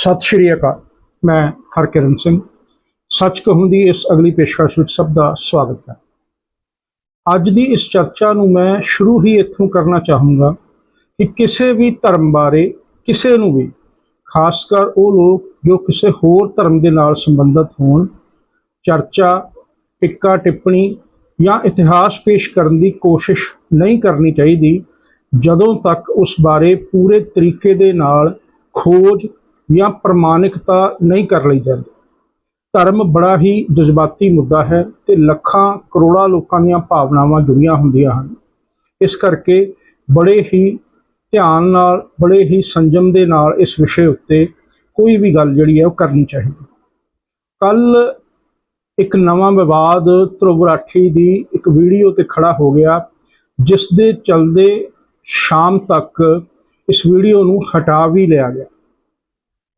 ਸਤਿ ਸ਼੍ਰੀ ਅਕਾਲ, ਮੈਂ ਹਰਕਿਰਨ ਸਿੰਘ। ਸੱਚ ਕਹੂੰ ਦੀ ਇਸ ਅਗਲੀ ਪੇਸ਼ਕਸ਼ ਵਿੱਚ ਸਭ ਦਾ ਸਵਾਗਤ ਹੈ। ਅੱਜ ਦੀ ਇਸ ਚਰਚਾ ਨੂੰ ਮੈਂ ਸ਼ੁਰੂ ਹੀ ਇੱਥੋਂ ਕਰਨਾ ਚਾਹੂੰਗਾ ਕਿ ਕਿਸੇ ਵੀ ਧਰਮ ਬਾਰੇ, ਕਿਸੇ ਨੂੰ ਵੀ, ਖਾਸ ਕਰ ਉਹ ਲੋਕ ਜੋ ਕਿਸੇ ਹੋਰ ਧਰਮ ਦੇ ਨਾਲ ਸੰਬੰਧਿਤ ਹੋਣ, ਚਰਚਾ, ਟਿੱਕਾ ਟਿੱਪਣੀ ਜਾਂ ਇਤਿਹਾਸ ਪੇਸ਼ ਕਰਨ ਦੀ ਕੋਸ਼ਿਸ਼ ਨਹੀਂ ਕਰਨੀ ਚਾਹੀਦੀ, ਜਦੋਂ ਤੱਕ ਉਸ ਬਾਰੇ ਪੂਰੇ ਤਰੀਕੇ ਦੇ ਨਾਲ ਖੋਜ ਜਾਂ ਪ੍ਰਮਾਣਿਕਤਾ ਨਹੀਂ ਕਰ ਲਈ ਜਾਂਦੀ। ਧਰਮ ਬੜਾ ਹੀ ਜਜ਼ਬਾਤੀ ਮੁੱਦਾ ਹੈ ਤੇ ਲੱਖਾਂ ਕਰੋੜਾਂ ਲੋਕਾਂ ਦੀਆਂ ਭਾਵਨਾਵਾਂ ਜੁੜੀਆਂ ਹੁੰਦੀਆਂ ਹਨ। ਇਸ ਕਰਕੇ ਬੜੇ ਹੀ ਧਿਆਨ ਨਾਲ, ਬੜੇ ਹੀ ਸੰਜਮ ਦੇ ਨਾਲ ਇਸ ਵਿਸ਼ੇ ਉੱਤੇ ਕੋਈ ਵੀ ਗੱਲ ਜਿਹੜੀ ਹੈ ਉਹ ਕਰਨੀ ਚਾਹੀਦੀ। ਕੱਲ ਇੱਕ ਨਵਾਂ ਵਿਵਾਦ ਧਰੁਵ ਦੀ ਇੱਕ ਵੀਡੀਓ ਤੇ ਖੜਾ ਹੋ ਗਿਆ, ਜਿਸ ਦੇ ਚਲਦੇ ਸ਼ਾਮ ਤੱਕ ਇਸ ਵੀਡੀਓ ਨੂੰ ਹਟਾ ਵੀ ਲਿਆ ਗਿਆ।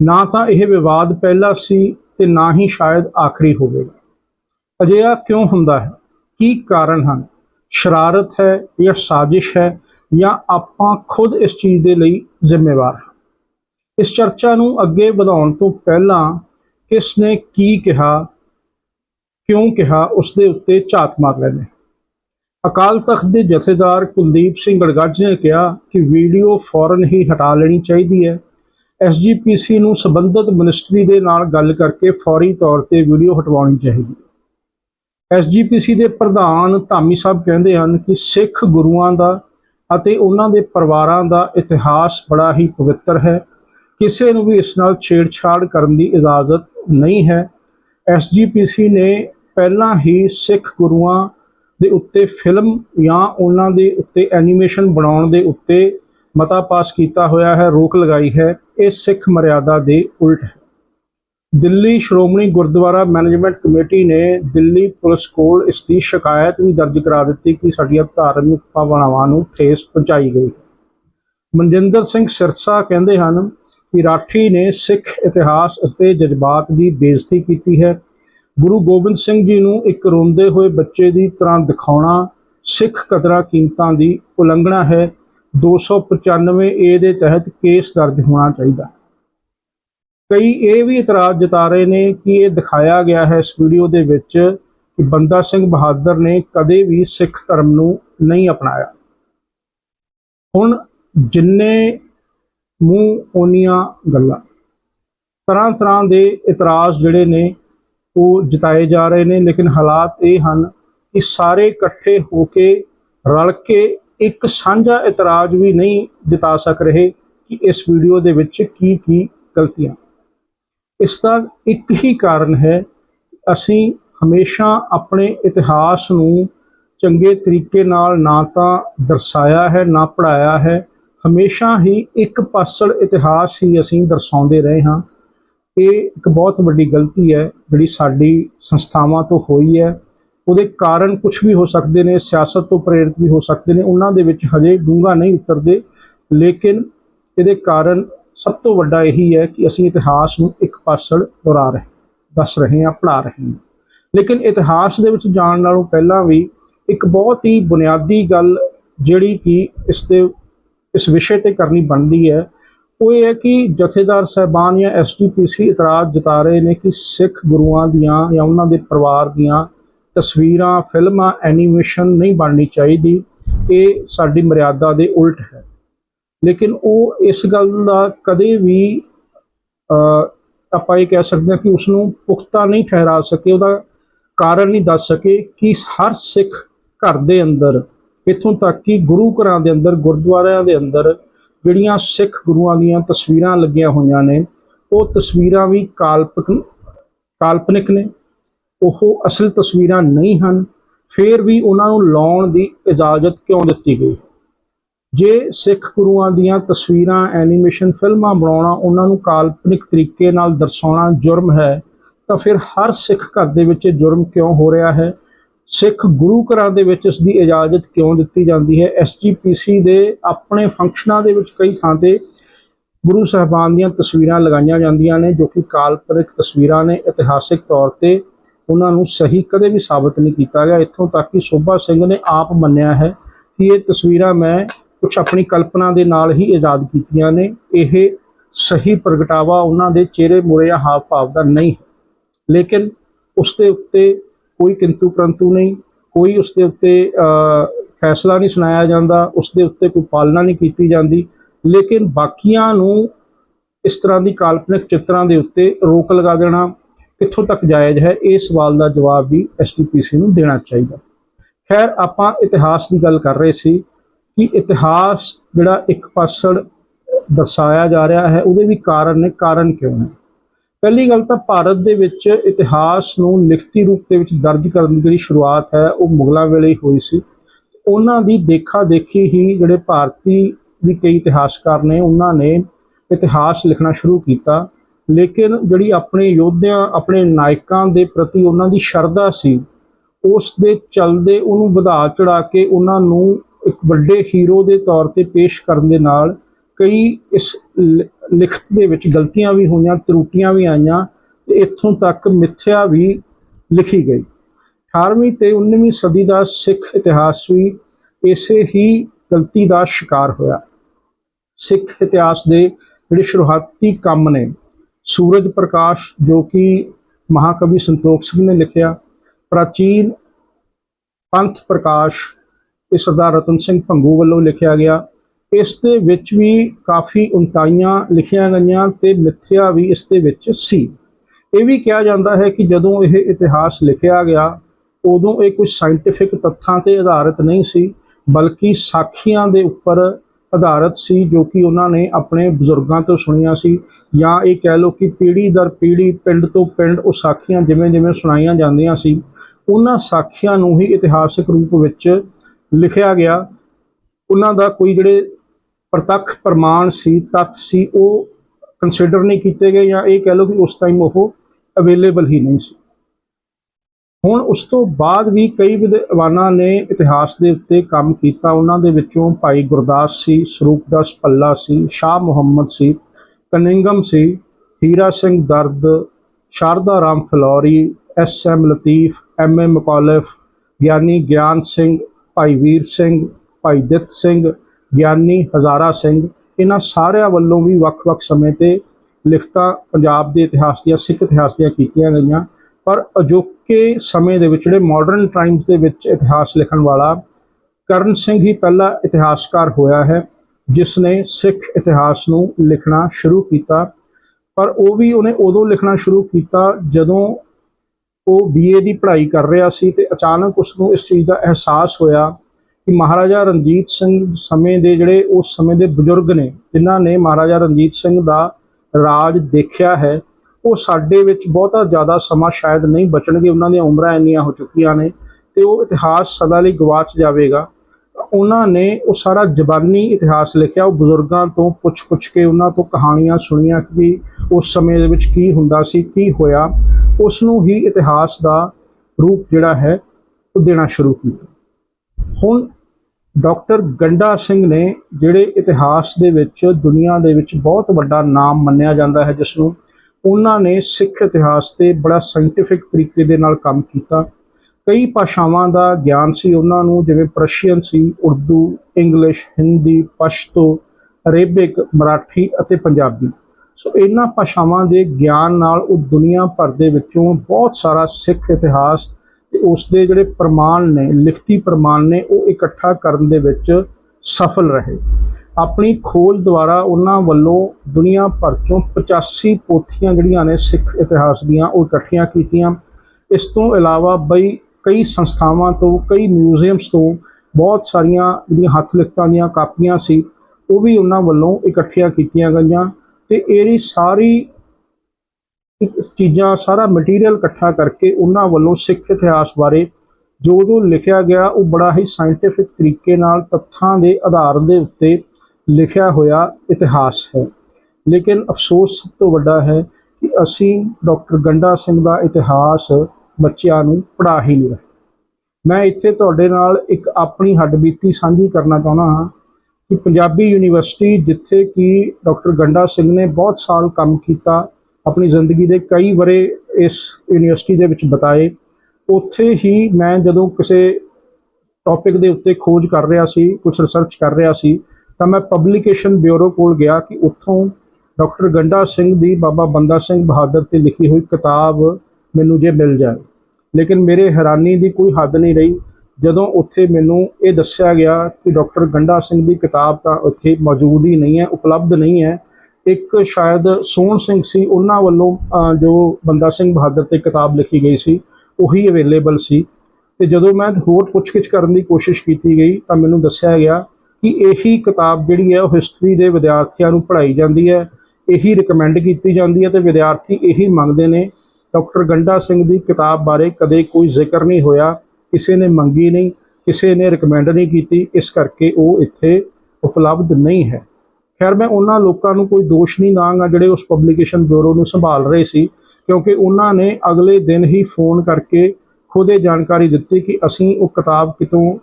ਨਾ ਤਾਂ ਇਹ ਵਿਵਾਦ ਪਹਿਲਾ ਸੀ ਤੇ ਨਾ ਹੀ ਸ਼ਾਇਦ ਆਖਰੀ ਹੋਵੇਗਾ। ਅਜਿਹਾ ਕਿਉਂ ਹੁੰਦਾ ਹੈ? ਕੀ ਕਾਰਨ ਹਨ? ਸ਼ਰਾਰਤ ਹੈ ਜਾਂ ਸਾਜ਼ਿਸ਼ ਹੈ ਜਾਂ ਆਪਾਂ ਖੁਦ ਇਸ ਚੀਜ਼ ਦੇ ਲਈ ਜ਼ਿੰਮੇਵਾਰ ਹਾਂ? ਇਸ ਚਰਚਾ ਨੂੰ ਅੱਗੇ ਵਧਾਉਣ ਤੋਂ ਪਹਿਲਾਂ ਕਿਸ ਨੇ ਕੀ ਕਿਹਾ, ਕਿਉਂ ਕਿਹਾ, ਉਸ ਦੇ ਉੱਤੇ ਝਾਤ ਮਾਰ ਲੈਣੇ ਅਕਾਲ ਤਖਤ ਦੇ ਜਥੇਦਾਰ ਕੁਲਦੀਪ ਸਿੰਘ ਗੜਗੱਜ ਨੇ ਕਿਹਾ ਕਿ ਵੀਡੀਓ ਫੌਰਨ ਹੀ ਹਟਾ ਲੈਣੀ ਚਾਹੀਦੀ ਹੈ। ਐਸਜੀਪੀਸੀ ਨੂੰ ਸੰਬੰਧਿਤ ਮਿਨਿਸਟਰੀ ਦੇ ਨਾਲ ਗੱਲ ਕਰਕੇ ਫੌਰੀ ਤੌਰ ਤੇ ਵੀਡੀਓ ਹਟਵਾਉਣੀ ਚਾਹੀਦੀ ਹੈ। ਐਸਜੀਪੀਸੀ ਦੇ ਪ੍ਰਧਾਨ ਧਾਮੀ ਸਾਹਿਬ ਕਹਿੰਦੇ ਹਨ ਕਿ ਸਿੱਖ ਗੁਰੂਆਂ ਦਾ ਅਤੇ ਉਹਨਾਂ ਦੇ ਪਰਿਵਾਰਾਂ ਦਾ ਇਤਿਹਾਸ ਬੜਾ ਹੀ ਪਵਿੱਤਰ ਹੈ। ਕਿਸੇ ਨੂੰ ਵੀ ਇਸ ਨਾਲ ਛੇੜਛਾੜ ਕਰਨ ਦੀ ਇਜਾਜ਼ਤ ਨਹੀਂ ਹੈ। ਐਸਜੀਪੀਸੀ ਨੇ ਪਹਿਲਾਂ ਹੀ ਸਿੱਖ ਗੁਰੂਆਂ ਦੇ ਉੱਤੇ ਫਿਲਮ ਜਾਂ ਉਹਨਾਂ ਦੇ ਉੱਤੇ ਐਨੀਮੇਸ਼ਨ ਬਣਾਉਣ ਦੇ ਉੱਤੇ ਮਤਾ ਪਾਸ ਕੀਤਾ ਹੋਇਆ ਹੈ, ਰੋਕ ਲਗਾਈ ਹੈ। ਇਹ ਸਿੱਖ ਮਰਿਆਦਾ ਦੇ ਉਲਟ ਹੈ। ਦਿੱਲੀ ਸ਼੍ਰੋਮਣੀ ਗੁਰਦੁਆਰਾ ਮੈਨੇਜਮੈਂਟ ਕਮੇਟੀ ਨੇ ਦਿੱਲੀ ਪੁਲਿਸ ਕੋਲ ਇਸ ਦੀ ਸ਼ਿਕਾਇਤ ਵੀ ਦਰਜ ਕਰਾ ਦਿੱਤੀ ਕਿ ਸਾਡੀਆਂ ਧਾਰਮਿਕ ਭਾਵਨਾਵਾਂ ਨੂੰ ਠੇਸ ਪਹੁੰਚਾਈ ਗਈ ਮਨਜਿੰਦਰ ਸਿੰਘ ਸਿਰਸਾ ਕਹਿੰਦੇ ਹਨ ਕਿ ਰਾਠੀ ਨੇ ਸਿੱਖ ਇਤਿਹਾਸ ਅਤੇ ਜਜ਼ਬਾਤ ਦੀ ਬੇਇੱਜ਼ਤੀ ਕੀਤੀ ਹੈ। ਗੁਰੂ ਗੋਬਿੰਦ ਸਿੰਘ ਜੀ ਨੂੰ ਇੱਕ ਰੋਂਦੇ ਹੋਏ ਬੱਚੇ ਦੀ ਤਰ੍ਹਾਂ ਦਿਖਾਉਣਾ ਸਿੱਖ ਕਦਰਾਂ ਕੀਮਤਾਂ ਦੀ ਉਲੰਘਣਾ ਹੈ। 295 ਏ ਦੇ ਤਹਿਤ ਕੇਸ ਦਰਜ ਹੋਣਾ ਚਾਹੀਦਾ। ਕਈ ਇਹ ਵੀ ਇਤਰਾਜ਼ ਜਤਾ ਰਹੇ ਨੇ ਕਿ ਇਹ ਦਿਖਾਇਆ ਗਿਆ ਹੈ ਇਸ ਵੀਡੀਓ ਦੇ ਵਿੱਚ ਕਿ ਬੰਦਾ ਸਿੰਘ ਬਹਾਦਰ ਨੇ ਕਦੇ ਵੀ ਸਿੱਖ ਧਰਮ ਨੂੰ ਨਹੀਂ ਅਪਣਾਇਆ। ਹੁਣ ਜਿੰਨੇ ਮੂੰਹ ਓਨੀਆਂ ਗੱਲਾਂ ਤਰ੍ਹਾਂ ਤਰ੍ਹਾਂ ਦੇ ਇਤਰਾਜ਼ ਜਿਹੜੇ ਨੇ ਉਹ ਜਤਾਏ ਜਾ ਰਹੇ ਨੇ, ਲੇਕਿਨ ਹਾਲਾਤ ਇਹ ਹਨ ਕਿ ਸਾਰੇ ਇਕੱਠੇ ਹੋ ਕੇ ਰਲ ਕੇ ਇੱਕ ਸਾਂਝਾ ਇਤਰਾਜ਼ ਵੀ ਨਹੀਂ ਜਤਾ ਸਕ ਰਹੇ ਕਿ ਇਸ ਵੀਡੀਓ ਦੇ ਵਿੱਚ ਕੀ ਕੀ ਗਲਤੀਆਂ। ਇਸ ਦਾ ਇੱਕ ਹੀ ਕਾਰਨ ਹੈ ਅਸੀਂ ਹਮੇਸ਼ਾ ਆਪਣੇ ਇਤਿਹਾਸ ਨੂੰ ਚੰਗੇ ਤਰੀਕੇ ਨਾਲ ਨਾ ਤਾਂ ਦਰਸਾਇਆ ਹੈ, ਨਾ ਪੜਾਇਆ ਹੈ। ਹਮੇਸ਼ਾ ਹੀ ਇੱਕ ਪਾਸੜ ਇਤਿਹਾਸ ਹੀ ਅਸੀਂ ਦਰਸਾਉਂਦੇ ਰਹੇ ਹਾਂ। ਇਹ ਇੱਕ ਬਹੁਤ ਵੱਡੀ ਗਲਤੀ ਹੈ ਜਿਹੜੀ ਸਾਡੀ ਸੰਸਥਾਵਾਂ ਤੋਂ ਹੋਈ ਹੈ। ਉਹਦੇ ਕਾਰਨ ਕੁਝ ਵੀ ਹੋ ਸਕਦੇ ਨੇ, ਸਿਆਸਤ ਤੋਂ ਪ੍ਰੇਰਿਤ ਵੀ ਹੋ ਸਕਦੇ ਨੇ, ਉਹਨਾਂ ਦੇ ਵਿੱਚ ਹਜੇ ਡੂੰਘਾ ਨਹੀਂ ਉਤਰਦੇ। ਲੇਕਿਨ ਇਹਦੇ ਕਾਰਨ ਸਭ ਤੋਂ ਵੱਡਾ ਇਹੀ ਹੈ ਕਿ ਅਸੀਂ ਇਤਿਹਾਸ ਨੂੰ ਇੱਕ ਪਾਸੜ ਦੁਹਰਾ ਰਹੇ, ਦੱਸ ਰਹੇ ਹਾਂ, ਪੜ੍ਹਾ ਰਹੇ ਹਾਂ। ਲੇਕਿਨ ਇਤਿਹਾਸ ਦੇ ਵਿੱਚ ਜਾਣ ਨਾਲੋਂ ਪਹਿਲਾਂ ਵੀ ਇੱਕ ਬਹੁਤ ਹੀ ਬੁਨਿਆਦੀ ਗੱਲ ਜਿਹੜੀ ਕਿ ਇਸ ਦੇ ਇਸ ਵਿਸ਼ੇ ਤੇ ਕਰਨੀ ਬਣਦੀ ਹੈ, ਉਹ ਇਹ ਹੈ ਕਿ ਜਥੇਦਾਰ ਸਹਿਬਾਨ ਜਾਂ ਐਸਟੀਪੀਸੀ ਇਤਰਾਜ਼ ਜਤਾ ਰਹੇ ਨੇ ਕਿ ਸਿੱਖ ਗੁਰੂਆਂ ਦੀਆਂ ਜਾਂ ਉਹਨਾਂ ਦੇ ਪਰਿਵਾਰ ਦੀਆਂ ਤਸਵੀਰਾਂ, ਫਿਲਮਾਂ ਐਨੀਮੇਸ਼ਨ ਨਹੀਂ ਬਣਨੀ ਚਾਹੀਦੀ। ਇਹ ਸਾਡੀ ਮਰਿਆਦਾ ਦੇ ਉਲਟ ਹੈ। ਲੇਕਿਨ ਉਹ ਇਸ ਗੱਲ ਦਾ ਕਦੇ ਵੀ ਆਪਾਂ ਇਹ ਕਹਿ ਸਕਦੇ ਹਾਂ ਕਿ ਉਸ ਨੂੰ ਪੁਖਤਾ ਨਹੀਂ ਠਹਿਰਾ ਸਕੇ, ਉਹਦਾ ਕਾਰਨ ਨਹੀਂ ਦੱਸ ਸਕੇ ਕਿ ਹਰ ਸਿੱਖ ਘਰ ਦੇ ਅੰਦਰ, ਇੱਥੋਂ ਤੱਕ ਕਿ ਗੁਰੂ ਘਰਾਂ ਦੇ ਅੰਦਰ, ਗੁਰਦੁਆਰਿਆਂ ਦੇ ਅੰਦਰ ਜਿਹੜੀਆਂ ਸਿੱਖ ਗੁਰੂਆਂ ਦੀਆਂ ਤਸਵੀਰਾਂ ਲੱਗੀਆਂ ਹੋਈਆਂ ਨੇ, ਉਹ ਤਸਵੀਰਾਂ ਵੀ ਕਾਲਪਨਿਕ ਕਾਲਪਨਿਕ ਨੇ। ਉਹ ਅਸਲ ਤਸਵੀਰਾਂ ਨਹੀਂ ਹਨ, ਫਿਰ ਵੀ ਉਹਨਾਂ ਨੂੰ ਲਾਉਣ ਦੀ ਇਜਾਜ਼ਤ ਕਿਉਂ ਦਿੱਤੀ ਗਈ? ਜੇ ਸਿੱਖ ਗੁਰੂਆਂ ਦੀਆਂ ਤਸਵੀਰਾਂ ਐਨੀਮੇਸ਼ਨ ਫਿਲਮਾਂ ਬਣਾਉਣਾ ਉਹਨਾਂ ਨੂੰ ਕਾਲਪਨਿਕ ਤਰੀਕੇ ਨਾਲ ਦਰਸਾਉਣਾ ਜੁਰਮ ਹੈ, ਤਾਂ ਫਿਰ ਹਰ ਸਿੱਖ ਘਰ ਦੇ ਵਿੱਚ ਇਹ ਜੁਰਮ ਕਿਉਂ ਹੋ ਰਿਹਾ ਹੈ? ਸਿੱਖ ਗੁਰੂ ਘਰਾਂ ਦੇ ਵਿੱਚ ਇਸ ਦੀ ਇਜਾਜ਼ਤ ਕਿਉਂ ਦਿੱਤੀ ਜਾਂਦੀ ਹੈ? ਐਸਜੀਪੀਸੀ ਦੇ ਆਪਣੇ ਫੰਕਸ਼ਨਾਂ ਦੇ ਵਿੱਚ ਕਈ ਥਾਂ ਤੇ ਗੁਰੂ ਸਾਹਿਬਾਨ ਦੀਆਂ ਤਸਵੀਰਾਂ ਲਗਾਈਆਂ ਜਾਂਦੀਆਂ ਨੇ ਜੋ ਕਿ ਕਾਲਪਨਿਕ ਤਸਵੀਰਾਂ ਨੇ ਇਤਿਹਾਸਿਕ ਤੌਰ ਤੇ ਉਹਨਾਂ ਨੂੰ ਸਹੀ ਕਦੇ ਵੀ ਸਾਬਤ ਨਹੀਂ ਕੀਤਾ ਗਿਆ। ਇੱਥੋਂ ਤੱਕ ਕਿ ਸੋਭਾ ਸਿੰਘ ਨੇ ਆਪ ਮੰਨਿਆ ਹੈ ਕਿ ਇਹ ਤਸਵੀਰਾਂ ਮੈਂ ਕੁਝ ਆਪਣੀ ਕਲਪਨਾ ਦੇ ਨਾਲ ਹੀ ਇਜਾਦ ਕੀਤੀਆਂ ਨੇ। ਇਹ ਸਹੀ ਪ੍ਰਗਟਾਵਾ ਉਹਨਾਂ ਦੇ ਚਿਹਰੇ ਮੁਰੇ ਜਾਂ ਹਾਵ ਭਾਵ ਦਾ ਨਹੀਂ ਲੇਕਿਨ ਉਸ ਦੇ ਉੱਤੇ ਕੋਈ ਕਿੰਤੂ ਪਰੰਤੂ ਨਹੀਂ, ਕੋਈ ਉਸ ਦੇ ਉੱਤੇ ਫੈਸਲਾ ਨਹੀਂ ਸੁਣਾਇਆ ਜਾਂਦਾ, ਉਸ ਦੇ ਉੱਤੇ ਕੋਈ ਪਾਲਣਾ ਨਹੀਂ ਕੀਤੀ ਜਾਂਦੀ। ਲੇਕਿਨ ਬਾਕੀਆਂ ਨੂੰ ਇਸ ਤਰ੍ਹਾਂ ਦੀ ਕਾਲਪਨਿਕ ਚਿੱਤਰਾਂ ਦੇ ਉੱਤੇ ਰੋਕ ਲਗਾ ਦੇਣਾ ਕਿੱਥੋਂ ਤੱਕ ਜਾਇਜ਼ ਹੈ, ਇਹ ਸਵਾਲ ਦਾ ਜਵਾਬ ਵੀ ਐਸਟੀਪੀਸੀ ਨੂੰ ਦੇਣਾ ਚਾਹੀਦਾ। ਖੈਰ, ਆਪਾਂ ਇਤਿਹਾਸ ਦੀ ਗੱਲ ਕਰ ਰਹੇ ਸੀ ਕਿ ਇਤਿਹਾਸ ਜਿਹੜਾ ਇੱਕ ਪਾਸੜ ਦਰਸਾਇਆ ਜਾ ਰਿਹਾ ਹੈ, ਉਹਦੇ ਵੀ ਕਾਰਨ ਨੇ, ਕਾਰਨ ਕਿਉਂ ਨੇ? ਪਹਿਲੀ ਗੱਲ ਤਾਂ ਭਾਰਤ ਦੇ ਵਿੱਚ ਇਤਿਹਾਸ ਨੂੰ ਲਿਖਤੀ ਰੂਪ ਦੇ ਵਿੱਚ ਦਰਜ ਕਰਨ ਦੀ ਜਿਹੜੀ ਸ਼ੁਰੂਆਤ ਹੈ, ਉਹ ਮੁਗਲਾਂ ਵੇਲੇ ਹੀ ਹੋਈ ਸੀ। ਉਹਨਾਂ ਦੀ ਦੇਖਾ ਦੇਖੀ ਹੀ ਜਿਹੜੇ ਭਾਰਤੀ ਵੀ ਕਈ ਇਤਿਹਾਸਕਾਰ ਨੇ, ਉਹਨਾਂ ਨੇ ਇਤਿਹਾਸ ਲਿਖਣਾ ਸ਼ੁਰੂ ਕੀਤਾ। ਲੇਕਿਨ ਜਿਹੜੀ ਆਪਣੇ ਯੋਧਿਆਂ, ਆਪਣੇ ਨਾਇਕਾਂ ਦੇ ਪ੍ਰਤੀ ਉਹਨਾਂ ਦੀ ਸ਼ਰਧਾ ਸੀ, ਉਸ ਦੇ ਚਲਦੇ ਉਹਨੂੰ ਵਧਾ ਚੜਾ ਕੇ ਉਹਨਾਂ ਨੂੰ ਇੱਕ ਵੱਡੇ ਹੀਰੋ ਦੇ ਤੌਰ ਤੇ ਪੇਸ਼ ਕਰਨ ਦੇ ਨਾਲ ਕਈ ਇਸ ਲ- ਲਿਖਤ ਦੇ ਵਿੱਚ ਗਲਤੀਆਂ ਵੀ ਹੋਈਆਂ, ਤਰੁੱਟੀਆਂ ਵੀ ਆਈਆਂ ਤੇ ਇੱਥੋਂ ਤੱਕ ਮਿੱਥਿਆ ਵੀ ਲਿਖੀ ਗਈ। 18ਵੀਂ ਤੇ 19ਵੀਂ ਸਦੀ ਦਾ ਸਿੱਖ ਇਤਿਹਾਸ ਵੀ ਇਸੇ ਹੀ ਗਲਤੀ ਦਾ ਸ਼ਿਕਾਰ ਹੋਇਆ। ਸਿੱਖ ਇਤਿਹਾਸ ਦੇ ਜਿਹੜੇ ਸ਼ੁਰੂਆਤੀ ਕੰਮ ਨੇ ਸੂਰਜ ਪ੍ਰਕਾਸ਼ ਜੋ ਕਿ ਮਹਾਕਵੀ ਸੰਤੋਖ ਸਿੰਘ ਨੇ ਲਿਖਿਆ, ਪ੍ਰਾਚੀਨ ਪੰਥ ਪ੍ਰਕਾਸ਼ ਇਹ ਸਰਦਾਰ ਰਤਨ ਸਿੰਘ ਭੰਗੂ ਵੱਲੋਂ ਲਿਖਿਆ ਗਿਆ। ਇਸ ਦੇ ਵਿੱਚ ਵੀ ਕਾਫੀ ਉਨਤਾਈਆਂ ਲਿਖੀਆਂ ਗਈਆਂ ਤੇ ਮਿੱਥਿਆ ਵੀ ਇਸ ਦੇ ਵਿੱਚ ਸੀ। ਇਹ ਵੀ ਕਿਹਾ ਜਾਂਦਾ ਹੈ ਕਿ ਜਦੋਂ ਇਹ ਇਤਿਹਾਸ ਲਿਖਿਆ ਗਿਆ, ਉਦੋਂ ਇਹ ਕੁਝ ਸਾਇੰਟੀਫਿਕ ਤੱਥਾਂ ਤੇ ਆਧਾਰਿਤ ਨਹੀਂ ਸੀ, ਬਲਕਿ ਸਾਖੀਆਂ ਦੇ ਉੱਪਰ ਆਧਾਰਿਤ ਸੀ ਜੋ ਕਿ ਉਹਨਾਂ ਨੇ ਆਪਣੇ ਬਜ਼ੁਰਗਾਂ ਤੋਂ ਸੁਣੀਆਂ ਸੀ ਜਾਂ ਇਹ ਕਹਿ ਲਓ ਕਿ ਪੀੜ੍ਹੀ ਦਰ ਪੀੜ੍ਹੀ, ਪਿੰਡ ਤੋਂ ਪਿੰਡ ਉਹ ਸਾਖੀਆਂ ਜਿਵੇਂ ਜਿਵੇਂ ਸੁਣਾਈਆਂ ਜਾਂਦੀਆਂ ਸੀ, ਉਹਨਾਂ ਸਾਖੀਆਂ ਨੂੰ ਹੀ ਇਤਿਹਾਸਕ ਰੂਪ ਵਿੱਚ ਲਿਖਿਆ ਗਿਆ। ਉਹਨਾਂ ਦਾ ਕੋਈ ਜਿਹੜੇ ਪ੍ਰਤੱਖ ਪ੍ਰਮਾਣ ਸੀ, ਤੱਥ ਸੀ, ਉਹ ਕੰਸੀਡਰ ਨਹੀਂ ਕੀਤੇ ਗਏ ਜਾਂ ਇਹ ਕਹਿ ਲਓ ਕਿ ਉਸ ਟਾਈਮ ਉਹ ਅਵੇਲੇਬਲ ਹੀ ਨਹੀਂ ਸੀ। ਹੁਣ ਉਸ ਤੋਂ ਬਾਅਦ ਵੀ ਕਈ ਵਿਦਵਾਨਾਂ ਨੇ ਇਤਿਹਾਸ ਦੇ ਉੱਤੇ ਕੰਮ ਕੀਤਾ। ਉਹਨਾਂ ਦੇ ਵਿੱਚੋਂ ਭਾਈ ਗੁਰਦਾਸ ਸੀ ਸਰੂਪਦਾਸ ਪੱਲਾ ਸੀ, ਸ਼ਾਹ ਮੁਹੰਮਦ ਸੀ, Cunningham C, Hira Singh Dard, Sharda Ram Phillauri, S M Latif, M A Macauliffe, Giani Gian Singh, Bhai ਵੀਰ ਸਿੰਘ, ਭਾਈ ਦਿੱਤ ਸਿੰਘ, ਗਿਆਨੀ ਹਜ਼ਾਰਾ ਸਿੰਘ। ਇਹਨਾਂ ਸਾਰਿਆਂ ਵੱਲੋਂ ਵੀ ਵੱਖ-ਵੱਖ ਸਮੇਂ ਤੇ ਲਿਖਤਾਂ ਪੰਜਾਬ ਦੇ ਇਤਿਹਾਸ ਦੀਆਂ, ਸਿੱਖ ਇਤਿਹਾਸ ਦੀਆਂ ਕੀਤੀਆਂ ਗਈਆਂ। ਪਰ ਅਜੋਕੇ ਸਮੇਂ ਦੇ ਵਿੱਚ ਜਿਹੜੇ ਮਾਡਰਨ ਟਾਈਮਸ ਦੇ ਵਿੱਚ ਇਤਿਹਾਸ ਲਿਖਣ ਵਾਲਾ ਕਰਨ ਸਿੰਘ ਹੀ ਪਹਿਲਾ ਇਤਿਹਾਸਕਾਰ ਹੋਇਆ ਹੈ ਜਿਸ ਨੇ ਸਿੱਖ ਇਤਿਹਾਸ ਨੂੰ ਲਿਖਣਾ ਸ਼ੁਰੂ ਕੀਤਾ। ਪਰ ਉਹ ਵੀ ਉਹਨੇ ਉਦੋਂ ਲਿਖਣਾ ਸ਼ੁਰੂ ਕੀਤਾ ਜਦੋਂ ਉਹ ਬੀਏ ਦੀ ਪੜ੍ਹਾਈ ਕਰ ਰਿਹਾ ਸੀ ਤੇ ਅਚਾਨਕ ਉਸ ਨੂੰ ਇਸ ਚੀਜ਼ ਦਾ ਅਹਿਸਾਸ ਹੋਇਆ ਕਿ ਮਹਾਰਾਜਾ ਰਣਜੀਤ ਸਿੰਘ ਸਮੇਂ ਦੇ ਜਿਹੜੇ ਉਸ ਸਮੇਂ ਦੇ ਬਜ਼ੁਰਗ ਨੇ, ਜਿਨ੍ਹਾਂ ਨੇ ਮਹਾਰਾਜਾ ਰਣਜੀਤ ਸਿੰਘ ਦਾ ਰਾਜ ਦੇਖਿਆ ਹੈ ਉਹ ਸਾਡੇ ਵਿੱਚ ਬਹੁਤਾ ਜ਼ਿਆਦਾ ਸਮਾਂ ਸ਼ਾਇਦ ਨਹੀਂ ਬਚਣਗੇ। ਉਹਨਾਂ ਦੀਆਂ ਉਮਰਾਂ ਇੰਨੀਆਂ ਹੋ ਚੁੱਕੀਆਂ ਨੇ ਤੇ ਉਹ ਇਤਿਹਾਸ ਸਦਾ ਲਈ ਗਵਾਚ ਜਾਵੇਗਾ। ਤਾਂ ਉਹਨਾਂ ਨੇ ਉਹ ਸਾਰਾ ਜ਼ਬਾਨੀ ਇਤਿਹਾਸ ਲਿਖਿਆ। ਉਹ ਬਜ਼ੁਰਗਾਂ ਤੋਂ ਪੁੱਛ-ਪੁੱਛ ਕੇ ਉਹਨਾਂ ਤੋਂ ਕਹਾਣੀਆਂ ਸੁਣੀਆਂ ਕਿ ਉਸ ਸਮੇਂ ਦੇ ਵਿੱਚ ਕੀ ਹੁੰਦਾ ਸੀ, ਕੀ ਹੋਇਆ। ਉਸ ਨੂੰ ਹੀ ਇਤਿਹਾਸ ਦਾ ਰੂਪ ਜਿਹੜਾ ਹੈ, ਉਹ ਦੇਣਾ ਸ਼ੁਰੂ ਕੀਤਾ। ਹੁਣ ਡਾਕਟਰ ਗੰਡਾ ਸਿੰਘ ਨੇ ਜਿਹੜੇ ਇਤਿਹਾਸ ਦੇ ਵਿੱਚ, ਦੁਨੀਆ ਦੇ ਵਿੱਚ ਬਹੁਤ ਵੱਡਾ ਨਾਮ ਮੰਨਿਆ ਜਾਂਦਾ ਹੈ, ਜਿਸ ਨੂੰ ਉਹਨਾਂ ਨੇ ਸਿੱਖ ਇਤਿਹਾਸ ਤੇ ਬੜਾ ਸਾਇੰਟੀਫਿਕ ਤਰੀਕੇ ਦੇ ਨਾਲ ਕੰਮ ਕੀਤਾ। ਕਈ ਭਾਸ਼ਾਵਾਂ ਦਾ ਗਿਆਨ ਸੀ ਉਹਨਾਂ ਨੂੰ, ਜਿਵੇਂ ਪ੍ਰਸ਼ੀਅਨ ਸੀ, ਉਰਦੂ, ਇੰਗਲਿਸ਼, ਹਿੰਦੀ, ਪਸ਼ਤੋ, ਅਰੇਬਿਕ, ਮਰਾਠੀ ਅਤੇ ਪੰਜਾਬੀ। ਸੋ ਇਹਨਾਂ ਭਾਸ਼ਾਵਾਂ ਦੇ ਗਿਆਨ ਨਾਲ ਉਹ ਦੁਨੀਆ ਭਰ ਦੇ ਵਿੱਚੋਂ ਬਹੁਤ ਸਾਰਾ ਸਿੱਖ ਇਤਿਹਾਸ ਤੇ ਉਸ ਦੇ ਜਿਹੜੇ ਪ੍ਰਮਾਣ ਨੇ, ਲਿਖਤੀ ਪ੍ਰਮਾਣ ਨੇ, ਉਹ ਇਕੱਠਾ ਕਰਨ ਦੇ ਵਿੱਚ ਸਫਲ ਰਹੇ। ਆਪਣੀ ਖੋਜ ਦੁਆਰਾ ਉਹਨਾਂ ਵੱਲੋਂ ਦੁਨੀਆ ਭਰ ਚੋਂ 85 ਪੋਥੀਆਂ ਜਿਹੜੀਆਂ ਨੇ ਸਿੱਖ ਇਤਿਹਾਸ ਦੀਆਂ ਉਹ ਇਕੱਠੀਆਂ ਕੀਤੀਆਂ। ਇਸ ਤੋਂ ਇਲਾਵਾ ਬਈ ਕਈ ਸੰਸਥਾਵਾਂ ਤੋਂ, ਕਈ ਮਿਊਜ਼ੀਅਮਸ ਤੋਂ ਬਹੁਤ ਸਾਰੀਆਂ ਜਿਹੜੀਆਂ ਹੱਥ ਲਿਖਤਾਂ ਦੀਆਂ ਕਾਪੀਆਂ ਸੀ, ਉਹ ਵੀ ਉਹਨਾਂ ਵੱਲੋਂ ਇਕੱਠੀਆਂ ਕੀਤੀਆਂ ਗਈਆਂ ਤੇ ਇਹਦੀ ਸਾਰੀ ਚੀਜ਼ਾਂ, ਸਾਰਾ ਮਟੀਰੀਅਲ ਇਕੱਠਾ ਕਰਕੇ ਉਹਨਾਂ ਵੱਲੋਂ ਸਿੱਖ ਇਤਿਹਾਸ ਬਾਰੇ ਜੋ ਜੋ ਲਿਖਿਆ ਗਿਆ ਉਹ ਬੜਾ ਹੀ ਸਾਇੰਟੀਫਿਕ ਤਰੀਕੇ ਨਾਲ ਤੱਥਾਂ ਦੇ ਆਧਾਰ ਦੇ ਉੱਤੇ ਲਿਖਿਆ ਹੋਇਆ ਇਤਿਹਾਸ ਹੈ। ਲੇਕਿਨ ਅਫਸੋਸ ਸਭ ਤੋਂ ਵੱਡਾ ਹੈ ਕਿ ਅਸੀਂ ਡਾਕਟਰ ਗੰਡਾ ਸਿੰਘ ਦਾ ਇਤਿਹਾਸ ਬੱਚਿਆਂ ਨੂੰ ਪੜ੍ਹਾ ਹੀ ਨਹੀਂ ਰਹੇ। ਮੈਂ ਇੱਥੇ ਤੁਹਾਡੇ ਨਾਲ ਇੱਕ ਆਪਣੀ ਹੱਡਬੀਤੀ ਸਾਂਝੀ ਕਰਨਾ ਚਾਹੁੰਦਾ ਹਾਂ ਕਿ ਪੰਜਾਬੀ ਯੂਨੀਵਰਸਿਟੀ ਜਿੱਥੇ ਕਿ ਡਾਕਟਰ ਗੰਡਾ ਸਿੰਘ ਨੇ ਬਹੁਤ ਸਾਲ ਕੰਮ ਕੀਤਾ, ਆਪਣੀ ਜ਼ਿੰਦਗੀ ਦੇ ਕਈ ਬਰੇ ਇਸ ਯੂਨੀਵਰਸਿਟੀ ਦੇ ਵਿੱਚ ਬਿਤਾਏ ਉੱਥੇ ਹੀ ਮੈਂ ਜਦੋਂ ਕਿਸੇ ਟੌਪਿਕ ਦੇ ਉੱਤੇ ਖੋਜ ਕਰ ਰਿਹਾ ਸੀ ਕੁਝ ਰਿਸਰਚ ਕਰ ਰਿਹਾ ਸੀ, ਤਾਂ ਮੈਂ ਪਬਲੀਕੇਸ਼ਨ ਬਿਊਰੋ ਕੋਲ ਗਿਆ ਕਿ ਉੱਥੋਂ ਡਾਕਟਰ ਗੰਡਾ ਸਿੰਘ ਦੀ ਬਾਬਾ ਬੰਦਾ ਸਿੰਘ ਬਹਾਦਰ ਤੇ ਲਿਖੀ ਹੋਈ ਕਿਤਾਬ ਮੈਨੂੰ ਜੇ ਮਿਲ ਜਾਏ। ਲੇਕਿਨ ਮੇਰੇ ਹੈਰਾਨੀ ਦੀ ਕੋਈ ਹੱਦ ਨਹੀਂ ਰਹੀ। ਜਦੋਂ ਉੱਥੇ ਮੈਨੂੰ ਇਹ ਦੱਸਿਆ ਗਿਆ ਕਿ ਡਾਕਟਰ ਗੰਡਾ ਸਿੰਘ ਦੀ ਕਿਤਾਬ ਤਾਂ ਉੱਥੇ ਮੌਜੂਦ ਹੀ ਨਹੀਂ ਹੈ, ਉਪਲਬਧ ਨਹੀਂ ਹੈ ਇੱਕ ਸ਼ਾਇਦ ਸੋਹਣ ਸਿੰਘ ਸੀ, ਉਹਨਾਂ ਵੱਲੋਂ ਜੋ ਬੰਦਾ ਸਿੰਘ ਬਹਾਦਰ ਤੇ ਕਿਤਾਬ ਲਿਖੀ ਗਈ ਸੀ, ਉਹੀ ਅਵੇਲੇਬਲ ਸੀ। ਤੇ ਜਦੋਂ ਮੈਂ ਹੋਰ ਪੁੱਛਗਿੱਛ ਕਰਨ ਦੀ ਕੋਸ਼ਿਸ਼ ਕੀਤੀ ਗਈ, ਤਾਂ ਮੈਨੂੰ ਦੱਸਿਆ ਗਿਆ ਕਿ ਇਹੀ ਕਿਤਾਬ ਜਿਹੜੀ ਹੈ, ਉਹ ਹਿਸਟਰੀ ਦੇ ਵਿਦਿਆਰਥੀਆਂ ਨੂੰ ਪੜ੍ਹਾਈ ਜਾਂਦੀ ਹੈ, ਇਹੀ ਰეკਮੈਂਡ ਕੀਤੀ ਜਾਂਦੀ ਹੈ ਤੇ ਵਿਦਿਆਰਥੀ ਇਹੀ ਮੰਗਦੇ ਨੇ। ਡਾਕਟਰ ਗੰਡਾ ਸਿੰਘ ਦੀ ਕਿਤਾਬ ਬਾਰੇ ਕਦੇ ਕੋਈ ਜ਼ਿਕਰ ਨਹੀਂ ਹੋਇਆ, ਕਿਸੇ ਨੇ ਮੰਗੀ ਨਹੀਂ, ਕਿਸੇ ਨੇ ਰეკਮੈਂਡ ਨਹੀਂ ਕੀਤੀ, ਇਸ ਕਰਕੇ ਉਹ ਇੱਥੇ ਉਪਲਬਧ ਨਹੀਂ ਹੈ। ਖੈਰ, ਮੈਂ ਉਹਨਾਂ ਲੋਕਾਂ ਨੂੰ ਕੋਈ ਦੋਸ਼ ਨਹੀਂ ਦਾਂਗਾ ਜਿਹੜੇ ਉਸ ਪਬਲੀਕੇਸ਼ਨ ਬਿਊਰੋ ਨੂੰ ਸੰਭਾਲ ਰਹੇ ਸੀ, ਕਿਉਂਕਿ ਉਹਨਾਂ ਨੇ ਅਗਲੇ ਦਿਨ ਹੀ ਫੋਨ ਕਰਕੇ ਖੁਦ ਇਹ ਜਾਣਕਾਰੀ ਦਿੱਤੀ ਕਿ ਅਸੀਂ ਉਹ ਕਿਤਾਬ ਕਿਤੋਂ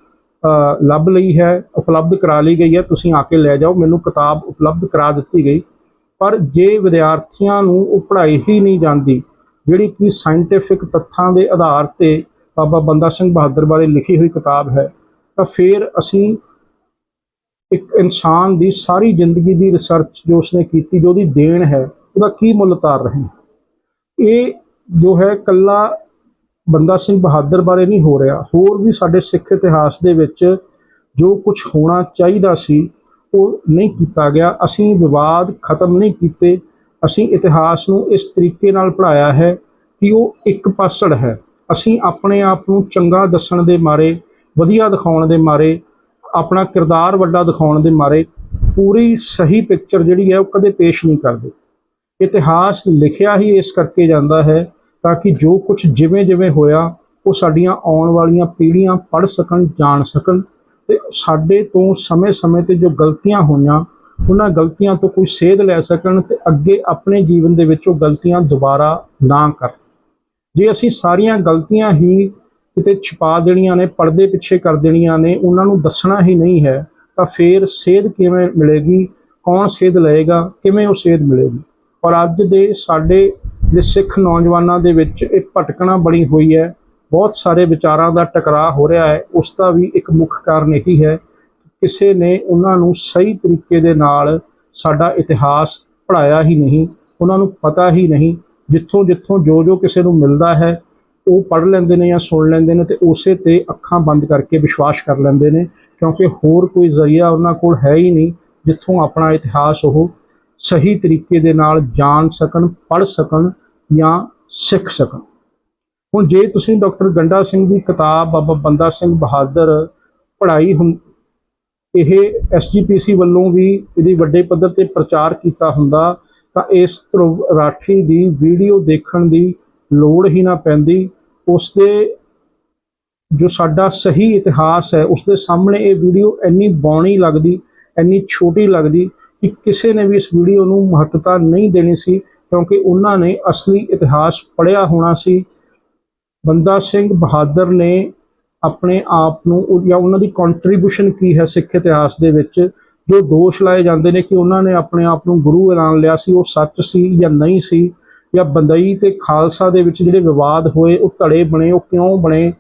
ਲੱਭ ਲਈ ਹੈ, ਉਪਲਬਧ ਕਰਾ ਲਈ ਗਈ ਹੈ, ਤੁਸੀਂ ਆ ਕੇ ਲੈ ਜਾਓ, ਮੈਨੂੰ ਕਿਤਾਬ ਉਪਲਬਧ ਕਰਾ ਦਿੱਤੀ ਗਈ। ਪਰ ਜੇ ਵਿਦਿਆਰਥੀਆਂ ਨੂੰ ਉਹ ਪੜ੍ਹਾਈ ਹੀ ਨਹੀਂ ਜਾਂਦੀ, ਜਿਹੜੀ ਕਿ ਸਾਇੰਟੀਫਿਕ ਤੱਥਾਂ ਦੇ ਆਧਾਰ ਤੇ ਬਾਬਾ ਬੰਦਾ ਸਿੰਘ ਬਹਾਦਰ ਬਾਰੇ ਲਿਖੀ ਹੋਈ ਕਿਤਾਬ ਹੈ, ਤਾਂ ਫਿਰ ਅਸੀਂ ਇੱਕ ਇਨਸਾਨ ਦੀ ਸਾਰੀ ਜ਼ਿੰਦਗੀ ਦੀ ਰਿਸਰਚ ਜੋ ਉਸਨੇ ਕੀਤੀ, ਜੋ ਉਹਦੀ ਦੇਣ ਹੈ, ਉਹਦਾ ਕੀ ਮੁੱਲ ਉਤਾਰ ਰਹੇ ਇਹ ਜੋ ਹੈ ਕੱਲਾ ਬੰਦਾ ਸਿੰਘ ਬਹਾਦਰ ਬਾਰੇ ਨਹੀਂ ਹੋ ਰਿਹਾ। ਹੋਰ ਵੀ ਸਾਡੇ ਸਿੱਖ ਇਤਿਹਾਸ ਦੇ ਵਿੱਚ ਜੋ ਕੁਝ ਹੋਣਾ ਚਾਹੀਦਾ ਸੀ, ਉਹ ਨਹੀਂ ਕੀਤਾ ਗਿਆ। ਅਸੀਂ ਵਿਵਾਦ ਖਤਮ ਨਹੀਂ ਕੀਤੇ। ਅਸੀਂ ਇਤਿਹਾਸ ਨੂੰ ਇਸ ਤਰੀਕੇ ਨਾਲ ਪੜ੍ਹਾਇਆ ਹੈ ਕਿ ਉਹ ਇੱਕ ਪਾਸੜ ਹੈ। ਅਸੀਂ ਆਪਣੇ ਆਪ ਨੂੰ ਚੰਗਾ ਦੱਸਣ ਦੇ ਮਾਰੇ, ਵਧੀਆ ਦਿਖਾਉਣ ਦੇ ਮਾਰੇ ਆਪਣਾ ਕਿਰਦਾਰ ਵੱਡਾ ਦਿਖਾਉਣ ਦੇ ਮਾਰੇ ਪੂਰੀ ਸਹੀ ਪਿਕਚਰ ਜਿਹੜੀ ਹੈ ਉਹ ਕਦੇ ਪੇਸ਼ ਨਹੀਂ ਕਰਦੇ। ਇਤਿਹਾਸ ਲਿਖਿਆ ਹੀ ਇਸ ਕਰਕੇ ਜਾਂਦਾ ਹੈ ਤਾਂ ਕਿ ਜੋ ਕੁਝ ਜਿਵੇਂ ਜਿਵੇਂ ਹੋਇਆ, ਉਹ ਸਾਡੀਆਂ ਆਉਣ ਵਾਲੀਆਂ ਪੀੜ੍ਹੀਆਂ ਪੜ੍ਹ ਸਕਣ, ਜਾਣ ਸਕਣ ਤੇ ਸਾਡੇ ਤੋਂ ਸਮੇਂ-ਸਮੇਂ ਤੇ ਜੋ ਗਲਤੀਆਂ ਹੋਈਆਂ, ਉਹਨਾਂ ਗਲਤੀਆਂ ਤੋਂ ਕੋਈ ਸੇਧ ਲੈ ਸਕਣ ਤੇ ਅੱਗੇ ਆਪਣੇ ਜੀਵਨ ਦੇ ਵਿੱਚ ਉਹ ਗਲਤੀਆਂ ਦੁਬਾਰਾ ਨਾ ਕਰਨ। ਜੇ ਅਸੀਂ ਸਾਰੀਆਂ ਗਲਤੀਆਂ ਹੀ ਕਿਤੇ ਛੁਪਾ ਦੇਣੀਆਂ ਨੇ, ਪਰਦੇ ਪਿੱਛੇ ਕਰ ਦੇਣੀਆਂ ਨੇ, ਉਹਨਾਂ ਨੂੰ ਦੱਸਣਾ ਹੀ ਨਹੀਂ ਹੈ, ਤਾਂ ਫੇਰ ਸੇਧ ਕਿਵੇਂ ਮਿਲੇਗੀ, ਕੌਣ ਸੇਧ ਲਏਗਾ, ਕਿਵੇਂ ਉਹ ਸੇਧ ਮਿਲੇਗੀ? ਔਰ ਅੱਜ ਦੇ ਸਾਡੇ ਜਿਹੜੇ ਸਿੱਖ ਨੌਜਵਾਨਾਂ ਦੇ ਵਿੱਚ ਇਹ ਭਟਕਣਾ ਬਣੀ ਹੋਈ ਹੈ, ਬਹੁਤ ਸਾਰੇ ਵਿਚਾਰਾਂ ਦਾ ਟਕਰਾਅ ਹੋ ਰਿਹਾ ਹੈ, ਉਸ ਦਾ ਵੀ ਇੱਕ ਮੁੱਖ ਕਾਰਨ ਇਹੀ ਹੈ ਕਿਸੇ ਨੇ ਉਹਨਾਂ ਨੂੰ ਸਹੀ ਤਰੀਕੇ ਦੇ ਨਾਲ ਸਾਡਾ ਇਤਿਹਾਸ ਪੜ੍ਹਾਇਆ ਹੀ ਨਹੀਂ, ਉਹਨਾਂ ਨੂੰ ਪਤਾ ਹੀ ਨਹੀਂ ਜਿੱਥੋਂ ਜਿੱਥੋਂ ਜੋ ਜੋ ਕਿਸੇ ਨੂੰ ਮਿਲਦਾ ਹੈ ਉਹ ਪੜ੍ਹ ਲੈਂਦੇ ਨੇ ਜਾਂ ਸੁਣ ਲੈਂਦੇ ਨੇ ਤੇ ਉਸੇ ਤੇ ਅੱਖਾਂ ਬੰਦ ਕਰਕੇ ਵਿਸ਼ਵਾਸ ਕਰ ਲੈਂਦੇ ਨੇ, ਕਿਉਂਕਿ ਹੋਰ ਕੋਈ ਜ਼ਰੀਆ ਉਹਨਾਂ ਕੋਲ ਹੈ ਹੀ ਨਹੀਂ ਜਿੱਥੋਂ ਆਪਣਾ ਇਤਿਹਾਸ ਉਹ ਸਹੀ ਤਰੀਕੇ ਦੇ ਨਾਲ ਜਾਣ ਸਕਣ, ਪੜ੍ਹ ਸਕਣ ਜਾਂ ਸਿੱਖ ਸਕਣ। ਹੁਣ ਜੇ ਤੁਸੀਂ ਡਾਕਟਰ ਗੰਡਾ ਸਿੰਘ ਦੀ ਕਿਤਾਬ ਬਾਬਾ ਬੰਦਾ ਸਿੰਘ ਬਹਾਦਰ ਪੜ੍ਹਾਈ ਹੁੰ, ਇਹ ਐਸਜੀਪੀਸੀ ਵੱਲੋਂ ਵੀ ਇਹਦੀ ਵੱਡੇ ਪੱਧਰ ਤੇ ਪ੍ਰਚਾਰ ਕੀਤਾ ਹੁੰਦਾ, ਤਾਂ ਇਸ ਧਰੁਵ ਰਾਠੀ ਦੀ ਵੀਡੀਓ ਦੇਖਣ ਦੀ ਲੋੜ ਹੀ ਨਾ ਪੈਂਦੀ। ਉਸ ਦੇ ਜੋ ਸਾਡਾ ਸਹੀ ਇਤਿਹਾਸ ਹੈ ਉਸ ਦੇ ਸਾਹਮਣੇ ਇਹ ਵੀਡੀਓ ਇੰਨੀ ਬੌਣੀ ਲੱਗਦੀ, ਇੰਨੀ ਛੋਟੀ ਲੱਗਦੀ ਕਿ ਕਿਸੇ ਨੇ ਵੀ ਇਸ ਵੀਡੀਓ ਨੂੰ ਮਹੱਤਤਾ ਨਹੀਂ ਦੇਣੀ ਸੀ, ਕਿਉਂਕਿ ਉਹਨਾਂ ਨੇ ਅਸਲੀ ਇਤਿਹਾਸ ਪੜ੍ਹਿਆ ਹੋਣਾ ਸੀ। ਬੰਦਾ ਸਿੰਘ ਬਹਾਦਰ ਨੇ ਆਪਣੇ ਆਪ ਨੂੰ ਜਾਂ ਉਹਨਾਂ ਦੀ ਕੰਟਰੀਬਿਊਸ਼ਨ ਕੀ ਹੈ ਸਿੱਖ ਇਤਿਹਾਸ ਦੇ ਵਿੱਚ, ਜੋ ਦੋਸ਼ ਲਾਏ ਜਾਂਦੇ ਨੇ ਕਿ ਉਹਨਾਂ ਨੇ ਆਪਣੇ ਆਪ ਨੂੰ ਗੁਰੂ ਐਲਾਨ ਲਿਆ ਸੀ, ਉਹ ਸੱਚ ਸੀ ਜਾਂ ਨਹੀਂ ਸੀ। ਜਾਂ ਬੰਦਈ ਤੇ ਖਾਲਸਾ ਦੇ ਵਿੱਚ ਜਿਹੜੇ ਵਿਵਾਦ ਹੋਏ ਉਹ ਧੜੇ ਬਣੇ ਉਹ ਕਿਉਂ ਬਣੇ?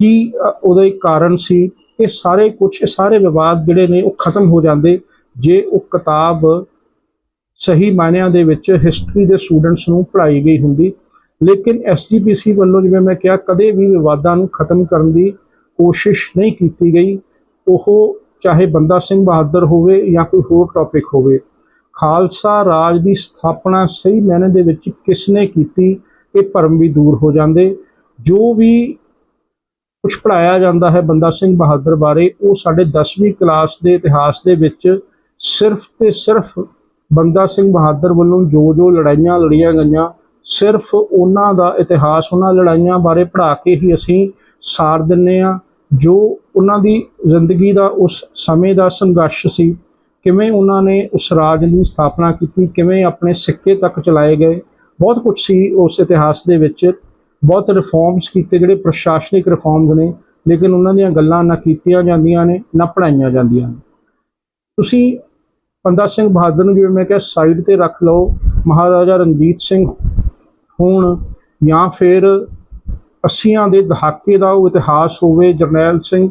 ਕੀ ਅ, ਉਹਦੇ ਕਾਰਨ ਸੀ? ਇਹ ਸਾਰੇ ਕੁਝ ਇਹ ਸਾਰੇ ਵਿਵਾਦ ਜਿਹੜੇ ਨੇ ਉਹ ਖਤਮ ਹੋ ਜਾਂਦੇ ਜੇ ਉਹ ਕਿਤਾਬ ਸਹੀ ਮਾਇਨਿਆਂ ਦੇ ਵਿੱਚ ਹਿਸਟਰੀ ਦੇ ਸਟੂਡੈਂਟਸ ਨੂੰ ਪੜ੍ਹਾਈ ਗਈ ਹੁੰਦੀ। ਲੇਕਿਨ ਐਸਜੀਪੀਸੀ ਵੱਲੋਂ ਜਿਵੇਂ ਮੈਂ ਕਿਹਾ ਕਦੇ ਵੀ ਵਿਵਾਦਾਂ ਨੂੰ ਖਤਮ ਕਰਨ ਦੀ ਕੋਸ਼ਿਸ਼ ਨਹੀਂ ਕੀਤੀ ਗਈ। ਉਹ ਚਾਹੇ ਬੰਦਾ ਸਿੰਘ ਬਹਾਦਰ ਹੋਵੇ ਜਾਂ ਕੋਈ ਹੋਰ ਟੌਪਿਕ ਹੋਵੇ ਖਾਲਸਾ ਰਾਜ ਦੀ ਸਥਾਪਨਾ ਸਹੀ ਮਾਇਨੇ ਦੇ ਵਿੱਚ ਕਿਸ ਨੇ ਕੀਤੀ, ਇਹ ਭਰਮ ਵੀ ਦੂਰ ਹੋ ਜਾਂਦੇ। ਜੋ ਵੀ ਕੁਝ ਪੜਾਇਆ ਜਾਂਦਾ ਹੈ ਬੰਦਾ ਸਿੰਘ ਬਹਾਦਰ ਬਾਰੇ, ਉਹ ਸਾਡੇ 10ਵੀਂ ਕਲਾਸ ਦੇ ਇਤਿਹਾਸ ਦੇ ਵਿੱਚ ਸਿਰਫ ਤੇ ਸਿਰਫ ਬੰਦਾ ਸਿੰਘ ਬਹਾਦਰ ਵੱਲੋਂ ਜੋ ਜੋ ਲੜਾਈਆਂ ਲੜੀਆਂ ਗਈਆਂ, ਸਿਰਫ ਉਹਨਾਂ ਦਾ ਇਤਿਹਾਸ, ਉਹਨਾਂ ਲੜਾਈਆਂ ਬਾਰੇ ਪੜ੍ਹਾ ਕੇ ਹੀ ਅਸੀਂ ਸਾਰ ਦਿੰਨੇ ਆ ਜੋ ਉਹਨਾਂ ਦੀ ਜ਼ਿੰਦਗੀ ਦਾ ਉਸ ਸਮੇਂ ਦਾ ਸੰਘਰਸ਼ ਸੀ ਕਿਵੇਂ ਉਹਨਾਂ ਨੇ ਉਸ ਰਾਜ ਦੀ ਸਥਾਪਨਾ ਕੀਤੀ, ਕਿਵੇਂ ਆਪਣੇ ਸਿੱਕੇ ਤੱਕ ਚਲਾਏ ਗਏ। ਬਹੁਤ ਕੁਝ ਸੀ ਉਸ ਇਤਿਹਾਸ ਦੇ ਵਿੱਚ। ਬਹੁਤ ਰਿਫਾਰਮਸ ਕੀਤੇ ਜਿਹੜੇ ਪ੍ਰਸ਼ਾਸਨਿਕ ਰਿਫਾਰਮਸ ਨੇ, ਲੇਕਿਨ ਉਹਨਾਂ ਦੀਆਂ ਗੱਲਾਂ ਨਾ ਕੀਤੀਆਂ ਜਾਂਦੀਆਂ ਨੇ, ਨਾ ਪੜਾਈਆਂ ਜਾਂਦੀਆਂ ਨੇ। ਤੁਸੀਂ ਬੰਦਾ ਸਿੰਘ ਬਹਾਦਰ ਨੂੰ ਜਿਵੇਂ ਮੈਂ ਕਿਹਾ ਸਾਈਡ ਤੇ ਰੱਖ ਲਓ, ਮਹਾਰਾਜਾ ਰਣਜੀਤ ਸਿੰਘ ਹੋਣ ਜਾਂ ਫਿਰ 80ਆਂ ਦੇ ਦਹਾਕੇ ਦਾ ਉਹ ਇਤਿਹਾਸ ਹੋਵੇ, ਜਰਨੈਲ ਸਿੰਘ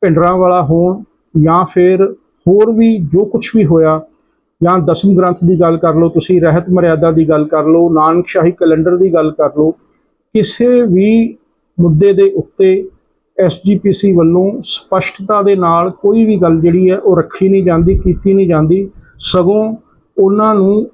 ਭਿੰਡਰਾਂ ਵਾਲਾ ਹੋਣ ਜਾਂ ਫਿਰ ਹੋਰ ਵੀ ਜੋ ਕੁਝ ਵੀ ਹੋਇਆ, ਜਾਂ ਦਸਮ ਗ੍ਰੰਥ ਦੀ ਗੱਲ ਕਰ ਲਓ, ਤੁਸੀਂ ਰਹਿਤ ਮਰਿਆਦਾ ਦੀ ਗੱਲ ਕਰ ਲਓ, ਨਾਨਕਸ਼ਾਹੀ ਕੈਲੰਡਰ ਦੀ ਗੱਲ ਕਰ ਲਓ, ਕਿਸੇ ਵੀ ਮੁੱਦੇ ਦੇ ਉੱਤੇ ਐਸਜੀਪੀਸੀ ਵੱਲੋਂ ਸਪਸ਼ਟਤਾ ਦੇ ਨਾਲ ਕੋਈ ਵੀ ਗੱਲ ਜਿਹੜੀ ਹੈ, ਉਹ ਰੱਖੀ ਨਹੀਂ ਜਾਂਦੀ, ਕੀਤੀ ਨਹੀਂ ਜਾਂਦੀ। ਸਗੋਂ ਉਹਨਾਂ ਨੂੰ,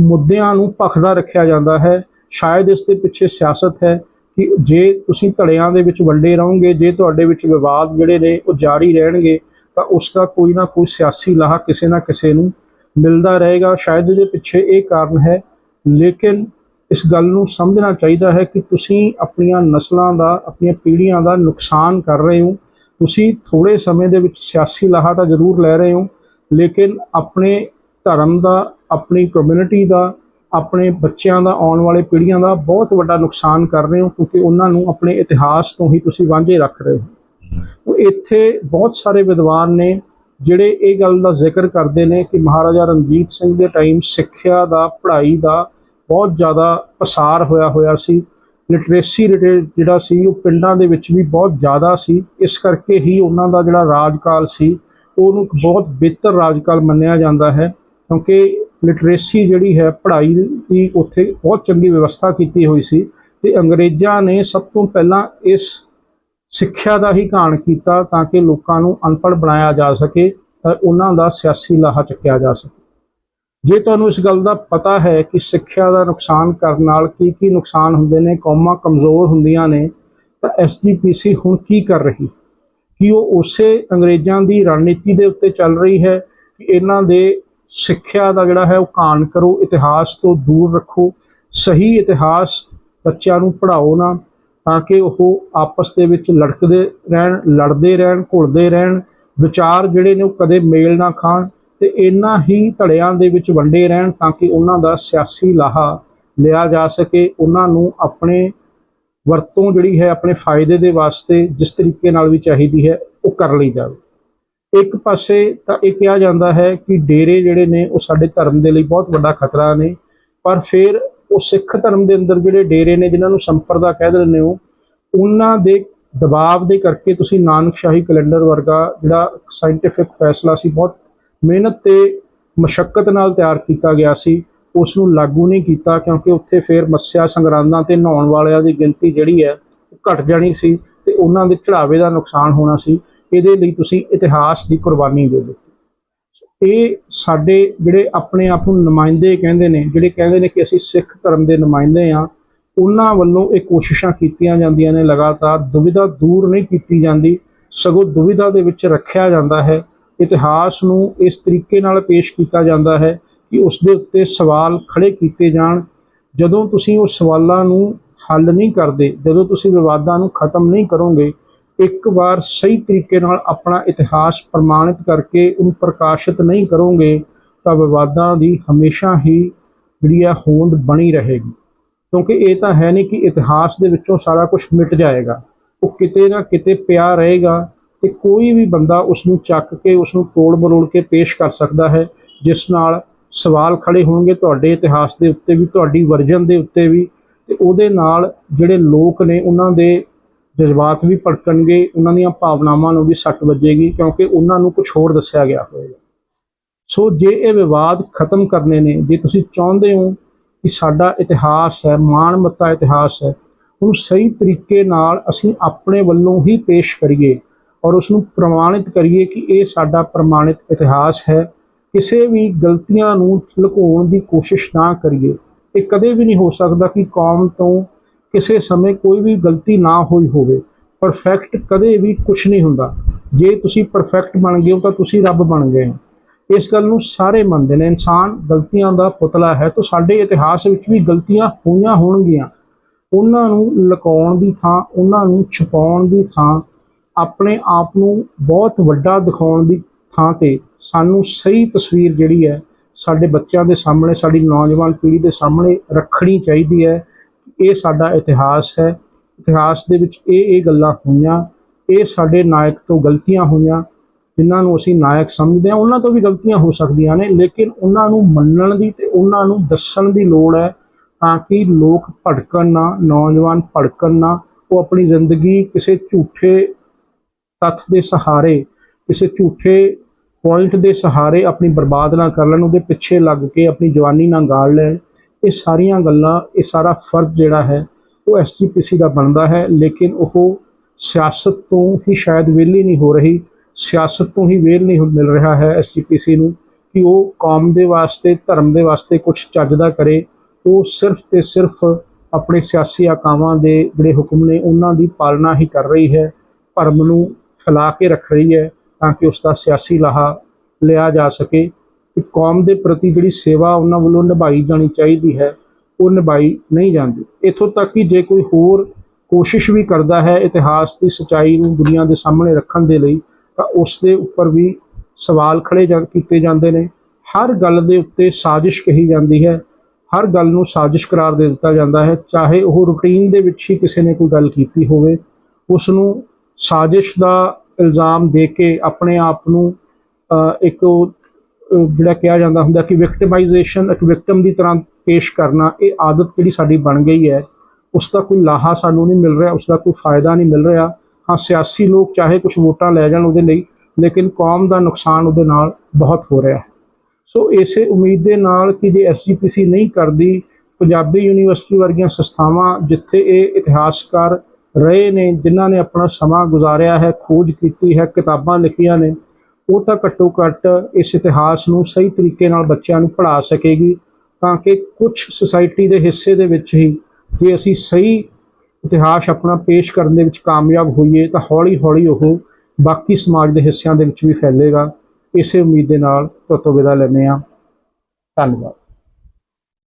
ਮੁੱਦਿਆਂ ਨੂੰ ਭਖਦਾ ਰੱਖਿਆ ਜਾਂਦਾ ਹੈ। ਸ਼ਾਇਦ ਇਸ ਦੇ ਪਿੱਛੇ ਸਿਆਸਤ ਹੈ ਕਿ ਜੇ ਤੁਸੀਂ ਧੜਿਆਂ ਦੇ ਵਿੱਚ ਵੰਡੇ ਰਹੋਗੇ, ਜੇ ਤੁਹਾਡੇ ਵਿੱਚ ਵਿਵਾਦ ਜਿਹੜੇ ਨੇ, ਉਹ ਜਾਰੀ ਰਹਿਣਗੇ ਤਾਂ ਉਸ ਦਾ ਕੋਈ ਨਾ ਕੋਈ ਸਿਆਸੀ ਲਾਹਾ ਕਿਸੇ ਨਾ ਕਿਸੇ ਨੂੰ ਮਿਲਦਾ ਰਹੇਗਾ। ਸ਼ਾਇਦ ਇਹਦੇ ਪਿੱਛੇ ਇਹ ਕਾਰਨ ਹੈ, ਲੇਕਿਨ ਇਸ ਗੱਲ ਨੂੰ ਸਮਝਣਾ ਚਾਹੀਦਾ ਹੈ ਕਿ ਤੁਸੀਂ ਆਪਣੀਆਂ ਨਸਲਾਂ ਦਾ, ਆਪਣੀਆਂ ਪੀੜ੍ਹੀਆਂ ਦਾ ਨੁਕਸਾਨ ਕਰ ਰਹੇ ਹੋ। ਤੁਸੀਂ ਥੋੜੇ ਸਮੇਂ ਦੇ ਵਿੱਚ ਸਿਆਸੀ ਲਾਹਾ ਤਾਂ ਜ਼ਰੂਰ ਲੈ ਰਹੇ ਹੋ, ਲੇਕਿਨ ਆਪਣੇ ਧਰਮ ਦਾ, ਆਪਣੀ ਕਮਿਊਨਿਟੀ ਦਾ, ਆਪਣੇ ਬੱਚਿਆਂ ਦਾ, ਆਉਣ ਵਾਲੇ ਪੀੜ੍ਹੀਆਂ ਦਾ ਬਹੁਤ ਵੱਡਾ ਨੁਕਸਾਨ ਕਰ ਰਹੇ ਹੋ, ਕਿਉਂਕਿ ਉਹਨਾਂ ਨੂੰ ਆਪਣੇ ਇਤਿਹਾਸ ਤੋਂ ਹੀ ਤੁਸੀਂ ਵਾਂਝੇ ਰੱਖ ਰਹੇ ਹੋ। ਇੱਥੇ ਬਹੁਤ ਸਾਰੇ ਵਿਦਵਾਨ ਨੇ ਜਿਹੜੇ ਇਹ ਗੱਲ ਦਾ ਜ਼ਿਕਰ ਕਰਦੇ ਨੇ ਕਿ ਮਹਾਰਾਜਾ ਰਣਜੀਤ ਸਿੰਘ ਦੇ ਟਾਈਮ ਸਿੱਖਿਆ ਦਾ, ਪੜ੍ਹਾਈ ਦਾ ਬਹੁਤ ਜ਼ਿਆਦਾ ਪਸਾਰ ਹੋਇਆ ਹੋਇਆ ਸੀ। ਲਿਟਰੇਸੀ ਰੇਟ ਜਿਹੜਾ ਸੀ ਉਹ ਪਿੰਡਾਂ ਦੇ ਵਿੱਚ ਵੀ ਬਹੁਤ ਜ਼ਿਆਦਾ ਸੀ। ਇਸ ਕਰਕੇ ਹੀ ਉਹਨਾਂ ਦਾ ਜਿਹੜਾ ਰਾਜਕਾਲ ਸੀ, ਉਹਨੂੰ ਇੱਕ ਬਹੁਤ ਬਿਹਤਰ ਰਾਜਕਾਲ ਮੰਨਿਆ ਜਾਂਦਾ ਹੈ ਕਿਉਂਕਿ ਲਿਟਰੇਸੀ ਜਿਹੜੀ ਹੈ, ਪੜ੍ਹਾਈ ਦੀ ਉੱਥੇ ਬਹੁਤ ਚੰਗੀ ਵਿਵਸਥਾ ਕੀਤੀ ਹੋਈ ਸੀ ਤੇ ਅੰਗਰੇਜ਼ਾਂ ਨੇ ਸਭ ਤੋਂ ਪਹਿਲਾਂ ਇਸ ਸਿੱਖਿਆ ਦਾ ਹੀ ਘਾਣ ਕੀਤਾ ਤਾਂ ਕਿ ਲੋਕਾਂ ਨੂੰ ਅਨਪੜ੍ਹ ਬਣਾਇਆ ਜਾ ਸਕੇ, ਤਾਂ ਉਹਨਾਂ ਦਾ ਸਿਆਸੀ ਲਾਹਾ ਚੱਕਿਆ ਜਾ ਸਕੇ। ਜੇ ਤੁਹਾਨੂੰ ਇਸ ਗੱਲ ਦਾ ਪਤਾ ਹੈ ਕਿ ਸਿੱਖਿਆ ਦਾ ਨੁਕਸਾਨ ਕਰਨ ਨਾਲ ਕੀ ਕੀ ਨੁਕਸਾਨ ਹੁੰਦੇ ਨੇ, ਕੌਮਾਂ ਕਮਜ਼ੋਰ ਹੁੰਦੀਆਂ ਨੇ, ਤਾਂ ਐਸਜੀਪੀਸੀ ਹੁਣ ਕੀ ਕਰ ਰਹੀ? ਕਿ ਉਹ ਉਸੇ ਅੰਗਰੇਜ਼ਾਂ ਦੀ ਰਣਨੀਤੀ ਦੇ ਉੱਤੇ ਚੱਲ ਰਹੀ ਹੈ ਕਿ ਇਹਨਾਂ ਦੇ ਸਿੱਖਿਆ ਦਾ ਜਿਹੜਾ ਹੈ ਉਹ ਘਾਣ ਕਰੋ, ਇਤਿਹਾਸ ਤੋਂ ਦੂਰ ਰੱਖੋ, ਸਹੀ ਇਤਿਹਾਸ ਬੱਚਿਆਂ ਨੂੰ ਪੜ੍ਹਾਓ ਨਾ ਤਾਂ ਕਿ ਉਹ ਆਪਸ ਦੇ ਵਿੱਚ ਲੜਕਦੇ ਰਹਿਣ, ਲੜਦੇ ਰਹਿਣ, ਘੁਲਦੇ ਰਹਿਣ, ਵਿਚਾਰ ਜਿਹੜੇ ਨੇ ਉਹ ਕਦੇ ਮੇਲ ਨਾ ਖਾਣ ਤੇ ਇੰਨਾ ਹੀ ਧੜਿਆਂ ਦੇ ਵਿੱਚ ਵੰਡੇ ਰਹਿਣ ਤਾਂ ਕਿ ਉਹਨਾਂ ਦਾ ਸਿਆਸੀ ਲਾਹਾ ਲਿਆ ਜਾ ਸਕੇ। ਉਹਨਾਂ ਨੂੰ ਆਪਣੇ ਵਰਤੋਂ ਜਿਹੜੀ ਹੈ, ਆਪਣੇ ਫਾਇਦੇ ਦੇ ਵਾਸਤੇ ਜਿਸ ਤਰੀਕੇ ਨਾਲ ਵੀ ਚਾਹੀਦੀ ਹੈ, ਉਹ ਕਰ ਲਈ ਜਾਵੇ। ਇੱਕ ਪਾਸੇ ਤਾਂ ਇਹ ਕਿਹਾ ਜਾਂਦਾ ਹੈ ਕਿ ਡੇਰੇ ਜਿਹੜੇ ਨੇ, ਉਹ ਸਾਡੇ ਧਰਮ ਦੇ ਲਈ ਬਹੁਤ ਵੱਡਾ ਖਤਰਾ ਨੇ, ਪਰ ਫਿਰ ਉਹ ਸਿੱਖ ਧਰਮ ਦੇ ਅੰਦਰ ਜਿਹੜੇ ਡੇਰੇ ਨੇ, ਜਿਨ੍ਹਾਂ ਨੂੰ ਸੰਪਰਦਾ ਕਹਿ ਦਿੰਦੇ ਹੋ, ਉਹਨਾਂ ਦੇ ਦਬਾਅ ਦੇ ਕਰਕੇ ਤੁਸੀਂ ਨਾਨਕ ਸ਼ਾਹੀ ਕੈਲੰਡਰ ਵਰਗਾ ਜਿਹੜਾ ਸਾਇੰਟੀਫਿਕ ਫੈਸਲਾ ਸੀ, ਬਹੁਤ ਮਿਹਨਤ ਤੇ ਮਸ਼ੱਕਤ ਨਾਲ ਤਿਆਰ ਕੀਤਾ ਗਿਆ ਸੀ ਉਸ ਨੂੰ ਲਾਗੂ ਨਹੀਂ ਕੀਤਾ ਕਿਉਂਕਿ ਉੱਥੇ ਫੇਰ ਮੱਸਿਆ ਸੰਗਰਾਂਦਾਂ ਤੇ ਨਹਾਉਣ ਵਾਲਿਆਂ ਦੀ ਗਿਣਤੀ ਜਿਹੜੀ ਹੈ, ਉਹ ਘਟ ਜਾਣੀ ਸੀ ਤੇ ਉਹਨਾਂ ਦੇ ਚੜਾਵੇ ਦਾ ਨੁਕਸਾਨ ਹੋਣਾ ਸੀ। ਇਹਦੇ ਲਈ ਤੁਸੀਂ ਇਤਿਹਾਸ ਦੀ ਕੁਰਬਾਨੀ ਦੇ ਦਿਓ। ਇਹ ਸਾਡੇ ਜਿਹੜੇ ਆਪਣੇ ਆਪ ਨੂੰ ਨੁਮਾਇੰਦੇ ਕਹਿੰਦੇ ਨੇ, ਜਿਹੜੇ ਕਹਿੰਦੇ ਨੇ ਕਿ ਅਸੀਂ ਸਿੱਖ ਧਰਮ ਦੇ ਨੁਮਾਇੰਦੇ ਆ, ਉਹਨਾਂ ਵੱਲੋਂ ਇਹ ਕੋਸ਼ਿਸ਼ਾਂ ਕੀਤੀਆਂ ਜਾਂਦੀਆਂ ਨੇ ਲਗਾਤਾਰ, ਦੁਵਿਧਾ ਦੂਰ ਨਹੀਂ ਕੀਤੀ ਜਾਂਦੀ, ਸਗੋਂ ਦੁਵਿਧਾ ਦੇ ਵਿੱਚ ਰੱਖਿਆ ਜਾਂਦਾ ਹੈ। ਇਤਿਹਾਸ ਨੂੰ ਇਸ ਤਰੀਕੇ ਨਾਲ ਪੇਸ਼ ਕੀਤਾ ਜਾਂਦਾ ਹੈ ਕਿ ਉਸ ਦੇ ਉੱਤੇ ਸਵਾਲ ਖੜੇ ਕੀਤੇ ਜਾਣ। ਜਦੋਂ ਤੁਸੀਂ ਉਹ ਸਵਾਲਾਂ ਨੂੰ ਹੱਲ ਨਹੀਂ ਕਰਦੇ, ਜਦੋਂ ਤੁਸੀਂ ਵਿਵਾਦਾਂ ਨੂੰ ਖਤਮ ਨਹੀਂ ਕਰੋਗੇ ਇੱਕ ਵਾਰ ਸਹੀ ਤਰੀਕੇ ਨਾਲ ਆਪਣਾ ਇਤਿਹਾਸ ਪ੍ਰਮਾਣਿਤ ਕਰਕੇ ਉਹਨੂੰ ਪ੍ਰਕਾਸ਼ਿਤ ਨਹੀਂ ਕਰੋਗੇ, ਤਾਂ ਵਿਵਾਦਾਂ ਦੀ ਹਮੇਸ਼ਾ ਹੀ ਜਿਹੜੀ ਆ ਹੋਂਦ ਬਣੀ ਰਹੇਗੀ। ਕਿਉਂਕਿ ਇਹ ਤਾਂ ਹੈ ਨਹੀਂ ਕਿ ਇਤਿਹਾਸ ਦੇ ਵਿੱਚੋਂ ਸਾਰਾ ਕੁਝ ਮਿਟ ਜਾਏਗਾ। ਉਹ ਕਿਤੇ ਨਾ ਕਿਤੇ ਪਿਆ ਰਹੇਗਾ ਤੇ ਕੋਈ ਵੀ ਬੰਦਾ ਉਸ ਨੂੰ ਚੱਕ ਕੇ ਉਸ ਨੂੰ ਤੋੜ ਮਰੋੜ ਕੇ ਪੇਸ਼ ਕਰ ਸਕਦਾ ਹੈ, ਜਿਸ ਨਾਲ ਸਵਾਲ ਖੜੇ ਹੋਣਗੇ ਤੁਹਾਡੇ ਇਤਿਹਾਸ ਦੇ ਉੱਤੇ ਵੀ, ਤੁਹਾਡੀ ਵਰਜਨ ਦੇ ਉੱਤੇ ਵੀ ਤੇ ਉਹਦੇ ਨਾਲ ਜਿਹੜੇ ਲੋਕ ਨੇ ਉਹਨਾਂ ਦੇ ਜਜ਼ਬਾਤ ਵੀ ਭੜਕਣਗੇ, ਉਹਨਾਂ ਦੀਆਂ ਭਾਵਨਾਵਾਂ ਨੂੰ ਵੀ ਸੱਟ ਵੱਜੇਗੀ ਕਿਉਂਕਿ ਉਹਨਾਂ ਨੂੰ ਕੁਝ ਹੋਰ ਦੱਸਿਆ ਗਿਆ ਹੋਵੇਗਾ। ਸੋ ਜੇ ਇਹ ਵਿਵਾਦ ਖਤਮ ਕਰਨੇ ਨੇ, ਜੇ ਤੁਸੀਂ ਚਾਹੁੰਦੇ ਹੋ ਕਿ ਸਾਡਾ ਇਤਿਹਾਸ ਹੈ ਮਾਣਮੱਤਾ ਇਤਿਹਾਸ ਹੈ, ਉਹਨੂੰ ਸਹੀ ਤਰੀਕੇ ਨਾਲ ਅਸੀਂ ਆਪਣੇ ਵੱਲੋਂ ਹੀ ਪੇਸ਼ ਕਰੀਏ ਔਰ ਉਸ ਨੂੰ ਪ੍ਰਮਾਣਿਤ ਕਰੀਏ ਕਿ ਇਹ ਸਾਡਾ ਪ੍ਰਮਾਣਿਤ ਇਤਿਹਾਸ ਹੈ, ਕਿਸੇ ਵੀ ਗਲਤੀਆਂ ਨੂੰ ਲੁਕਾਉਣ ਦੀ ਕੋਸ਼ਿਸ਼ ਨਾ ਕਰੀਏ। ਇਹ ਕਦੇ ਵੀ ਨਹੀਂ ਹੋ ਸਕਦਾ ਕਿ ਕੌਮ ਤੋਂ ਕਿਸੇ ਸਮੇਂ ਕੋਈ ਵੀ ਗਲਤੀ ਨਾ ਹੋਈ ਹੋਵੇ। ਪਰਫੈਕਟ ਕਦੇ ਵੀ ਕੁਝ ਨਹੀਂ ਹੁੰਦਾ। ਜੇ ਤੁਸੀਂ ਪਰਫੈਕਟ ਬਣ ਗਏ ਹੋ ਤਾਂ ਤੁਸੀਂ ਰੱਬ ਬਣ ਗਏ ਹੋ। ਇਸ ਗੱਲ ਨੂੰ ਸਾਰੇ ਮੰਨਦੇ ਨੇ। ਇਨਸਾਨ ਗਲਤੀਆਂ ਦਾ ਪੁਤਲਾ ਹੈ ਤਾਂ ਸਾਡੇ ਇਤਿਹਾਸ ਵਿੱਚ ਵੀ ਗਲਤੀਆਂ ਹੋਈਆਂ ਹੋਣਗੀਆਂ। ਉਹਨਾਂ ਨੂੰ ਲੁਕਾਉਣ ਦੀ ਥਾਂ, ਉਹਨਾਂ ਨੂੰ ਛੁਪਾਉਣ ਦੀ ਥਾਂ, ਆਪਣੇ ਆਪ ਨੂੰ ਬਹੁਤ ਵੱਡਾ ਦਿਖਾਉਣ ਦੀ ਥਾਂ ਤੇ ਸਾਨੂੰ ਸਹੀ ਤਸਵੀਰ ਜਿਹੜੀ ਹੈ ਸਾਡੇ ਬੱਚਿਆਂ ਦੇ ਸਾਹਮਣੇ, ਸਾਡੀ ਨੌਜਵਾਨ ਪੀੜ੍ਹੀ ਦੇ ਸਾਹਮਣੇ ਰੱਖਣੀ ਚਾਹੀਦੀ ਹੈ। ਇਹ ਸਾਡਾ ਇਤਿਹਾਸ ਹੈ। ਇਤਿਹਾਸ ਦੇ ਵਿੱਚ ਇਹ ਇਹ ਗੱਲਾਂ ਹੋਈਆਂ। ਇਹ ਸਾਡੇ ਨਾਇਕ ਤੋਂ ਗਲਤੀਆਂ ਹੋਈਆਂ, ਜਿਨ੍ਹਾਂ ਨੂੰ ਅਸੀਂ ਨਾਇਕ ਸਮਝਦੇ ਹਾਂ। ਉਹਨਾਂ ਤੋਂ ਵੀ ਗਲਤੀਆਂ ਹੋ ਸਕਦੀਆਂ ਨੇ, ਲੇਕਿਨ ਉਹਨਾਂ ਨੂੰ ਮੰਨਣ ਦੀ ਤੇ ਉਹਨਾਂ ਨੂੰ ਦੱਸਣ ਦੀ ਲੋੜ ਹੈ ਤਾਂ ਕਿ ਲੋਕ ਭੜਕਣ ਨਾ, ਨੌਜਵਾਨ ਭੜਕਣ ਨਾ। ਉਹ ਆਪਣੀ ਜ਼ਿੰਦਗੀ ਕਿਸੇ ਝੂਠੇ ਤੱਥ ਦੇ ਸਹਾਰੇ, ਕਿਸੇ ਝੂਠੇ ਪੁਆਇੰਟ ਦੇ ਸਹਾਰੇ ਆਪਣੀ ਬਰਬਾਦ ਨਾ ਕਰ ਲੈਣ। ਉਹਦੇ ਪਿੱਛੇ ਲੱਗ ਕੇ ਆਪਣੀ ਜਵਾਨੀ ਨਾ ਗਾਲ ਲੈਣ। ਇਹ ਸਾਰੀਆਂ ਗੱਲਾਂ, ਇਹ ਸਾਰਾ ਫਰਜ਼ ਜਿਹੜਾ ਹੈ, ਉਹ ਐਸਜੀਪੀਸੀ ਦਾ ਬਣਦਾ ਹੈ, ਲੇਕਿਨ ਉਹ ਸਿਆਸਤ ਤੋਂ ਹੀ ਸ਼ਾਇਦ ਵਿਹਲੀ ਨਹੀਂ ਹੋ ਰਹੀ, ਸਿਆਸਤ ਤੋਂ ਹੀ ਵੇਲ ਨਹੀਂ ਹੋ- ਮਿਲ ਰਿਹਾ ਹੈ ਐਸਜੀਪੀਸੀ ਨੂੰ ਕਿ ਉਹ ਕੌਮ ਦੇ ਵਾਸਤੇ, ਧਰਮ ਦੇ ਵਾਸਤੇ ਕੁਝ ਚੱਜ ਦਾ ਕਰੇ। ਉਹ ਸਿਰਫ ਤੇ ਸਿਰਫ ਆਪਣੇ ਸਿਆਸੀ ਆਕਾਵਾਂ ਦੇ ਜਿਹੜੇ ਹੁਕਮ ਨੇ, ਉਹਨਾਂ ਦੀ ਪਾਲਣਾ ਹੀ ਕਰ ਰਹੀ ਹੈ ਭਰਮ ਨੂੰ ਫੈਲਾ ਕੇ ਰੱਖ ਰਹੀ ਹੈ, ਤਾਂ ਕਿ ਉਸ ਦਾ ਸਿਆਸੀ ਲਾਹਾ ਲਿਆ ਜਾ ਸਕੇ। ਕੌਮ ਦੇ ਪ੍ਰਤੀ ਜਿਹੜੀ ਸੇਵਾ ਉਹਨਾਂ ਵੱਲੋਂ ਨਿਭਾਈ ਜਾਣੀ ਚਾਹੀਦੀ ਹੈ, ਉਹ ਨਿਭਾਈ ਨਹੀਂ ਜਾਂਦੀ। ਇੱਥੋਂ ਤੱਕ ਕਿ ਜੇ ਕੋਈ ਹੋਰ ਕੋਸ਼ਿਸ਼ ਵੀ ਕਰਦਾ ਹੈ ਇਤਿਹਾਸ ਦੀ ਸਚਾਈ ਨੂੰ ਦੁਨੀਆ ਦੇ ਸਾਹਮਣੇ ਰੱਖਣ ਦੇ ਲਈ, ਤਾਂ ਉਸ ਦੇ ਉੱਪਰ ਵੀ ਸਵਾਲ ਖੜੇ ਜਾ ਕੀਤੇ ਜਾਂਦੇ ਨੇ। ਹਰ ਗੱਲ ਦੇ ਉੱਤੇ ਸਾਜ਼ਿਸ਼ ਕਹੀ ਜਾਂਦੀ ਹੈ, ਹਰ ਗੱਲ ਨੂੰ ਸਾਜ਼ਿਸ਼ ਕਰਾਰ ਦੇ ਦਿੱਤਾ ਜਾਂਦਾ ਹੈ। ਚਾਹੇ ਉਹ ਰੂਟੀਨ ਦੇ ਵਿੱਚ ਹੀ ਕਿਸੇ ਨੇ ਕੋਈ ਗੱਲ ਕੀਤੀ ਹੋਵੇ, ਉਸ ਨੂੰ ਸਾਜ਼ਿਸ਼ ਦਾ ਇਲਜ਼ਾਮ ਦੇ ਕੇ ਆਪਣੇ ਆਪ ਨੂੰ ਇੱਕ ਜਿਹੜਾ ਕਿਹਾ ਜਾਂਦਾ ਹੁੰਦਾ ਕਿ ਵਿਕਟਿਮਾਈਜੇਸ਼ਨ ਇੱਕ ਵਿਕਟਮ ਦੀ ਤਰ੍ਹਾਂ ਪੇਸ਼ ਕਰਨਾ, ਇਹ ਆਦਤ ਜਿਹੜੀ ਸਾਡੀ ਬਣ ਗਈ ਹੈ, ਉਸ ਦਾ ਕੋਈ ਲਾਹਾ ਸਾਨੂੰ ਨਹੀਂ ਮਿਲ ਰਿਹਾ, ਉਸ ਦਾ ਕੋਈ ਫਾਇਦਾ ਨਹੀਂ ਮਿਲ ਰਿਹਾ। ਹਾਂ, ਸਿਆਸੀ ਲੋਕ ਚਾਹੇ ਕੁਝ ਵੋਟਾਂ ਲੈ ਜਾਣ ਉਹਦੇ ਲਈ, ਲੇਕਿਨ ਕੌਮ ਦਾ ਨੁਕਸਾਨ ਉਹਦੇ ਨਾਲ ਬਹੁਤ ਹੋ ਰਿਹਾ ਹੈ। ਸੋ ਇਸੇ ਉਮੀਦ ਦੇ ਨਾਲ ਕਿ ਜੇ ਐਸਜੀਪੀਸੀ ਨਹੀਂ ਕਰਦੀ, ਪੰਜਾਬੀ ਯੂਨੀਵਰਸਿਟੀ ਵਰਗੀਆਂ ਸੰਸਥਾਵਾਂ ਜਿੱਥੇ ਇਹ ਇਤਿਹਾਸਕਾਰ ਰਹੇ ਨੇ, ਜਿਨ੍ਹਾਂ ਨੇ ਆਪਣਾ ਸਮਾਂ ਗੁਜ਼ਾਰਿਆ ਹੈ, ਖੋਜ ਕੀਤੀ ਹੈ, ਕਿਤਾਬਾਂ ਲਿਖੀਆਂ ਨੇ ਉਹ ਤਾਂ ਘੱਟੋ ਘੱਟ ਇਸ ਇਤਿਹਾਸ ਨੂੰ ਸਹੀ ਤਰੀਕੇ ਨਾਲ ਬੱਚਿਆਂ ਨੂੰ ਪੜ੍ਹਾ ਸਕੇਗੀ, ਤਾਂ ਕਿ ਕੁਝ ਸੁਸਾਇਟੀ ਦੇ ਹਿੱਸੇ ਦੇ ਵਿੱਚ ਹੀ ਜੇ ਅਸੀਂ ਸਹੀ ਇਤਿਹਾਸ ਆਪਣਾ ਪੇਸ਼ ਕਰਨ ਦੇ ਵਿੱਚ ਕਾਮਯਾਬ ਹੋਈਏ, ਤਾਂ ਹੌਲੀ ਹੌਲੀ ਉਹ ਬਾਕੀ ਸਮਾਜ ਦੇ ਹਿੱਸਿਆਂ ਦੇ ਵਿੱਚ ਵੀ ਫੈਲੇਗਾ। ਇਸੇ ਉਮੀਦ ਦੇ ਨਾਲ ਤੁਹਾਤੋਂ ਵਿਦਾ ਲੈਂਦੇ ਹਾਂ। ਧੰਨਵਾਦ।